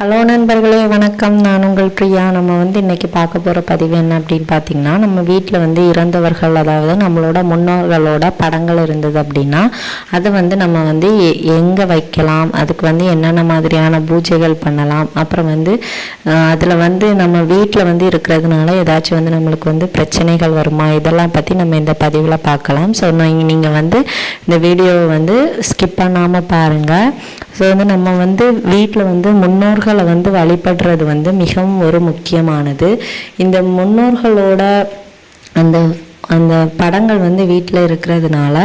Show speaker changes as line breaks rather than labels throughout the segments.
Hello நண்பர்களே வணக்கம். நான் உங்கள் பிரியா. நம்ம வந்து இன்றைக்கி பார்க்க போகிற பதிவு என்ன அப்படின்னு பார்த்தீங்கன்னா நம்ம வீட்டில் வந்து இறந்தவர்கள் அதாவது நம்மளோட முன்னோர்களோட படங்கள் இருந்தது அப்படின்னா அதை வந்து நம்ம வந்து எங்கே வைக்கலாம்? அதுக்கு வந்து என்னென்ன மாதிரியான பூஜைகள் பண்ணலாம்? அப்புறம் வந்து அதில் வந்து நம்ம வீட்டில் வந்து இருக்கிறதுனால ஏதாச்சும் வந்து நம்மளுக்கு வந்து பிரச்சனைகள் வருமா? இதெல்லாம் பற்றி நம்ம இந்த பதிவில் பார்க்கலாம். ஸோ நீங்கள் வந்து இந்த வீடியோவை வந்து ஸ்கிப் பண்ணாமல் பாருங்கள் ஸோ வந்து நம்ம வந்து வீட்டில் வந்து முன்னோர்களை வந்து வழிபடுறது வந்து மிகவும் ஒரு முக்கியமானது. இந்த முன்னோர்களோட அந்த அந்த படங்கள் வந்து வீட்டில் இருக்கிறதுனால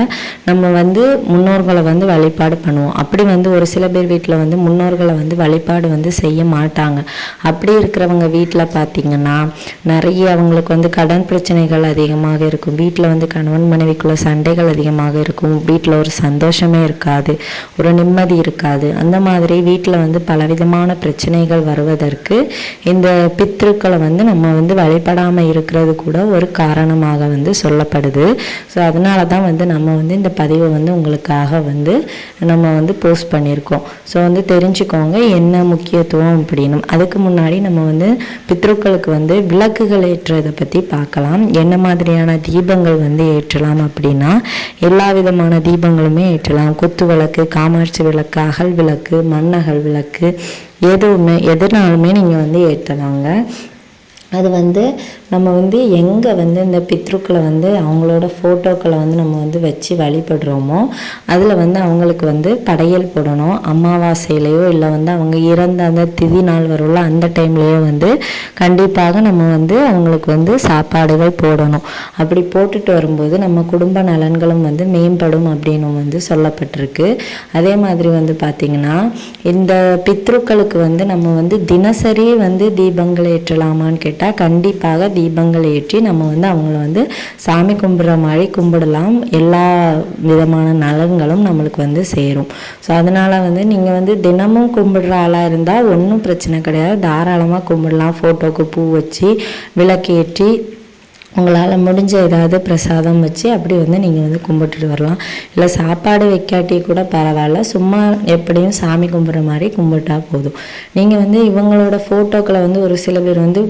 நம்ம வந்து முன்னோர்களை வந்து வழிபாடு பண்ணுவோம். அப்படி வந்து ஒரு சில பேர் வீட்டில் வந்து முன்னோர்களை வந்து வழிபாடு வந்து செய்ய மாட்டாங்க. அப்படி இருக்கிறவங்க வீட்டில் பார்த்திங்கன்னா நிறைய அவங்களுக்கு வந்து கடன் பிரச்சனைகள் அதிகமாக இருக்கும். வீட்டில் வந்து கணவன் மனைவிக்குள்ள சண்டைகள் அதிகமாக இருக்கும். வீட்டில் ஒரு சந்தோஷமே இருக்காது. ஒரு நிம்மதி இருக்காது. அந்த மாதிரி வீட்டில் வந்து பலவிதமான பிரச்சனைகள் வருவதற்கு இந்த பித்ருக்களை வந்து நம்ம வந்து வழிபடாமல் இருக்கிறது கூட ஒரு காரணமாக வந்து சொல்லப்படுது. ஸோ அதனால தான் வந்து நம்ம வந்து இந்த பதிவை வந்து உங்களுக்காக வந்து நம்ம வந்து போஸ்ட் பண்ணியிருக்கோம். ஸோ வந்து தெரிஞ்சுக்கோங்க என்ன முக்கியத்துவம் அப்படின்னு. அதுக்கு முன்னாடி நம்ம வந்து பித்ருக்களுக்கு வந்து விளக்குகள் ஏற்றுறதை பற்றி பார்க்கலாம். என்ன மாதிரியான தீபங்கள் வந்து ஏற்றலாம் அப்படின்னா எல்லா விதமான தீபங்களுமே ஏற்றலாம். குத்து விளக்கு காமாட்சி விளக்கு அகல் விளக்கு மண்ணகல் விளக்கு எதுவுமே எதுனாலுமே நீங்கள் வந்து ஏற்றலாங்க. அது வந்து நம்ம வந்து எங்கே வந்து இந்த பித்ருக்களை வந்து அவங்களோட ஃபோட்டோக்களை வந்து நம்ம வந்து வச்சு வழிபடுறோமோ அதில் வந்து அவங்களுக்கு வந்து படையல் போடணும். அமாவாசையிலையோ இல்லை வந்து அவங்க இறந்த அந்த திதி நாள் வரும்ல அந்த டைம்லேயோ வந்து கண்டிப்பாக நம்ம வந்து அவங்களுக்கு வந்து சாப்பாடுகள் போடணும். அப்படி போட்டுட்டு வரும்போது நம்ம குடும்ப நலன்களும் வந்து மேம்படும் அப்படின்னு வந்து சொல்லப்பட்டிருக்கு. அதே மாதிரி வந்து பார்த்திங்கன்னா இந்த பித்ருக்களுக்கு வந்து நம்ம வந்து தினசரி வந்து தீபங்கள் ஏற்றலாமான்னு கேட்டால் கேட்டால் கண்டிப்பாக தீபங்கள் ஏற்றி நம்ம வந்து அவங்கள வந்து சாமி கும்பிட்ற மாதிரி கும்பிடலாம். எல்லா விதமான நலன்களும் நம்மளுக்கு வந்து சேரும். ஸோ அதனால் வந்து நீங்கள் வந்து தினமும் கும்பிடுற ஆளாக இருந்தால் ஒன்றும் பிரச்சனை கிடையாது. தாராளமாக கும்பிடலாம். ஃபோட்டோவுக்கு பூ வச்சு விளக்கேற்றி உங்களால் முடிஞ்ச ஏதாவது பிரசாதம் வச்சு அப்படி வந்து நீங்கள் வந்து கும்பிட்டுட்டு வரலாம். இல்லை சாப்பாடு வைக்காட்டி கூட பரவாயில்ல. சும்மா எப்படியும் சாமி கும்பிட்ற மாதிரி கும்பிட்டா போதும். நீங்கள் வந்து இவங்களோட ஃபோட்டோக்களை வந்து ஒரு சில பேர் வந்து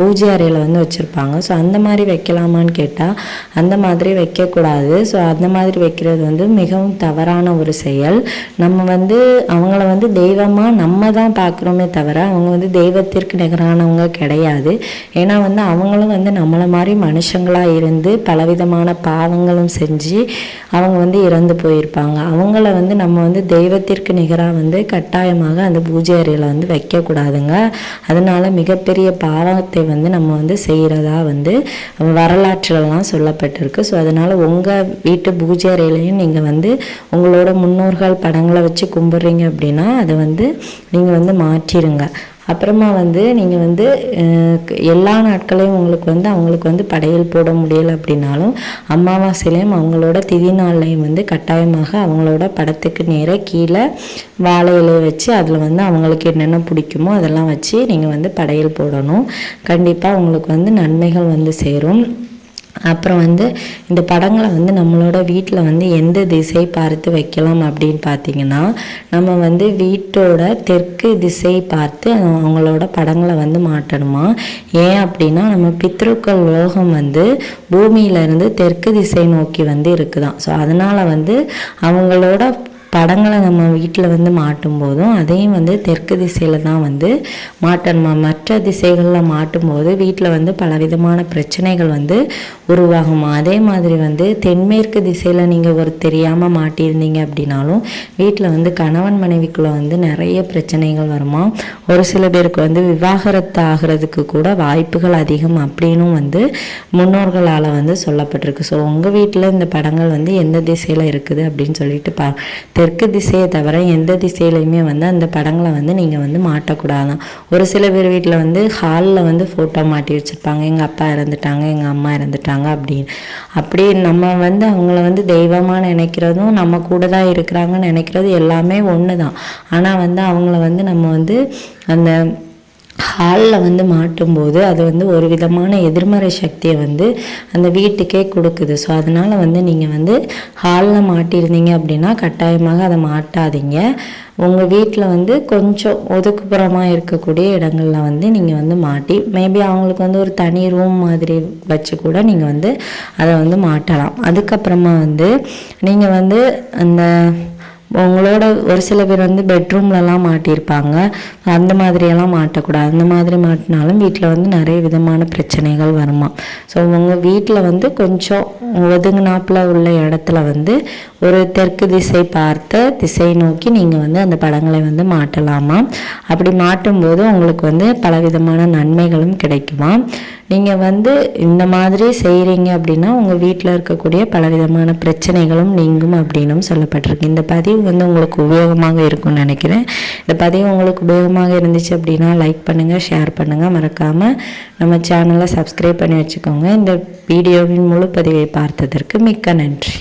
பூஜை அறையில் வந்து வச்சுருப்பாங்க. ஸோ அந்த மாதிரி வைக்கலாமான்னு கேட்டால் அந்த மாதிரி வைக்கக்கூடாது. ஸோ அந்த மாதிரி வைக்கிறது வந்து மிகவும் தவறான ஒரு செயல். நம்ம வந்து அவங்கள வந்து தெய்வமாக நம்ம தான் பார்க்குறோமே தவிர அவங்க வந்து தெய்வத்திற்கு நிகரானவங்க கிடையாது. ஏன்னா வந்து அவங்களும் வந்து நம்மளை மாதிரி மனுஷங்களாக இருந்து பலவிதமான பாவங்களும் செஞ்சு அவங்க வந்து இறந்து போயிருப்பாங்க. அவங்கள வந்து நம்ம வந்து தெய்வத்திற்கு நிகராக வந்து கட்டாயமாக அந்த பூஜை அறையில் வந்து வைக்கக்கூடாதுங்க. அதனால மிகப்பெரிய பாவத்தை வந்து நம்ம வந்து செய்கிறதா வந்து வரலாற்றிலலாம் சொல்லப்பட்டிருக்கு. ஸோ அதனால் உங்கள் வீட்டு பூஜை அறையிலையும் நீங்கள் வந்து உங்களோட முன்னோர்கள் படங்களை வச்சு கும்பிட்றீங்க அப்படின்னா அதை வந்து நீங்கள் வந்து மாற்றிடுங்க அப்புறமா வந்து நீங்கள் வந்து எல்லா நாட்களையும் உங்களுக்கு வந்து அவங்களுக்கு வந்து படையல் போட முடியலை அப்படின்னாலும் அமாவாசையிலையும் அவங்களோட திதி நாள்லையும் வந்து கட்டாயமாக அவங்களோட படத்துக்கு நேராக கீழே வாழை இலையை வச்சு அதில் வந்து அவங்களுக்கு என்னென்ன பிடிக்குமோ அதெல்லாம் வச்சு நீங்கள் வந்து படையல் போடணும். கண்டிப்பாக உங்களுக்கு வந்து நன்மைகள் வந்து சேரும். அப்புறம் வந்து இந்த படங்களை வந்து நம்மளோட வீட்டில் வந்து எந்த திசை பார்த்து வைக்கலாம் அப்படின்னு பார்த்தீங்கன்னா நம்ம வந்து வீட்டோட தெற்கு திசை பார்த்து அவங்களோட படங்களை வந்து மாட்டணுமா? ஏன் அப்படின்னா நம்ம பித்ருக்கள் லோகம் வந்து பூமியிலேருந்து தெற்கு திசை நோக்கி வந்து இருக்குதான். ஸோ அதனால் வந்து அவங்களோட படங்களை நம்ம வீட்டில் வந்து மாட்டும் போதும் அதையும் வந்து தெற்கு திசையில் தான் வந்து மாட்டணுமா. மற்ற திசைகளில் மாட்டும்போது வீட்டில் வந்து பலவிதமான பிரச்சனைகள் வந்து உருவாகுமா. அதே மாதிரி வந்து தென்மேற்கு திசையில் நீங்கள் ஒரு தெரியாமல் மாட்டியிருந்தீங்க அப்படின்னாலும் வீட்டில் வந்து கணவன் மனைவிக்குள்ளே வந்து நிறைய பிரச்சனைகள் வருமா? ஒரு சில பேருக்கு வந்து விவாகரத்து ஆகிறதுக்கு கூட வாய்ப்புகள் அதிகம் அப்படின்னும் வந்து முன்னோர்களால் வந்து சொல்லப்பட்டிருக்கு. ஸோ உங்கள் வீட்டில் இந்த படங்கள் வந்து எந்த திசையில் இருக்குது அப்படின்னு சொல்லிட்டு பா தெற்கு திசையை தவிர எந்த திசையிலையுமே வந்து அந்த படங்களை வந்து நீங்கள் வந்து மாட்டக்கூடாதான். ஒரு சில பேர் வீட்டில் வந்து ஹாலில் வந்து ஃபோட்டோ மாட்டி வச்சுருப்பாங்க. எங்கள் அப்பா இறந்துட்டாங்க எங்கள் அம்மா இறந்துட்டாங்க அப்படின்னு. அப்படி நம்ம வந்து அவங்கள வந்து தெய்வமாக நினைக்கிறதும் நம்ம கூட தான் இருக்கிறாங்கன்னு நினைக்கிறது எல்லாமே ஒன்று தான் ஆனால் வந்து அவங்கள வந்து நம்ம வந்து அந்த ஹாலில் வந்து மாட்டும்போது அது வந்து ஒரு விதமான எதிர்மறை சக்தியை வந்து அந்த வீட்டுக்கே கொடுக்குது. ஸோ அதனால் வந்து நீங்கள் வந்து ஹாலில் மாட்டியிருந்தீங்க அப்படின்னா கட்டாயமாக அதை மாட்டாதீங்க. உங்கள் வீட்டில் வந்து கொஞ்சம் ஒதுக்குப்புறமாக இருக்கக்கூடிய இடங்களில் வந்து நீங்கள் வந்து மாட்டி மேபி அவங்களுக்கு வந்து ஒரு தனி ரூம் மாதிரி வச்சு கூட நீங்கள் வந்து அதை வந்து மாட்டலாம். அதுக்கப்புறமா வந்து நீங்கள் வந்து அந்த உங்களோட ஒரு சில பேர் வந்து பெட்ரூம்லலாம் மாட்டியிருப்பாங்க. அந்த மாதிரியெல்லாம் மாட்டக்கூடாது. அந்த மாதிரி மாட்டினாலும் வீட்டில் வந்து நிறைய விதமான பிரச்சனைகள் வருமா ஸோ உங்கள் வீட்டில் வந்து கொஞ்சம் ஒதுங்கினாப்பில் உள்ள இடத்துல வந்து ஒரு தெற்கு திசை பார்த்த திசை நோக்கி நீங்கள் வந்து அந்த படங்களை வந்து மாட்டலாமா அப்படி மாட்டும்போது உங்களுக்கு வந்து பலவிதமான நன்மைகளும் கிடைக்குமா? நீங்கள் வந்து இந்த மாதிரி செய்கிறீங்க அப்படின்னா உங்கள் வீட்டில் இருக்கக்கூடிய பலவிதமான பிரச்சனைகளும் நீங்கும் அப்படின்னும் சொல்லப்பட்டிருக்கு. இந்த பதிவு வந்து உங்களுக்கு உபயோகமாக இருக்கும்னு நினைக்கிறேன். இந்த பதிவு உங்களுக்கு உபயோகமாக இருந்துச்சு அப்படின்னா லைக் பண்ணுங்கள் ஷேர் பண்ணுங்கள் மறக்காமல் நம்ம சேனலை சப்ஸ்கிரைப் பண்ணி வச்சுக்கோங்க. இந்த வீடியோவின் முழு பதிவை பார்த்ததற்கு மிக்க நன்றி.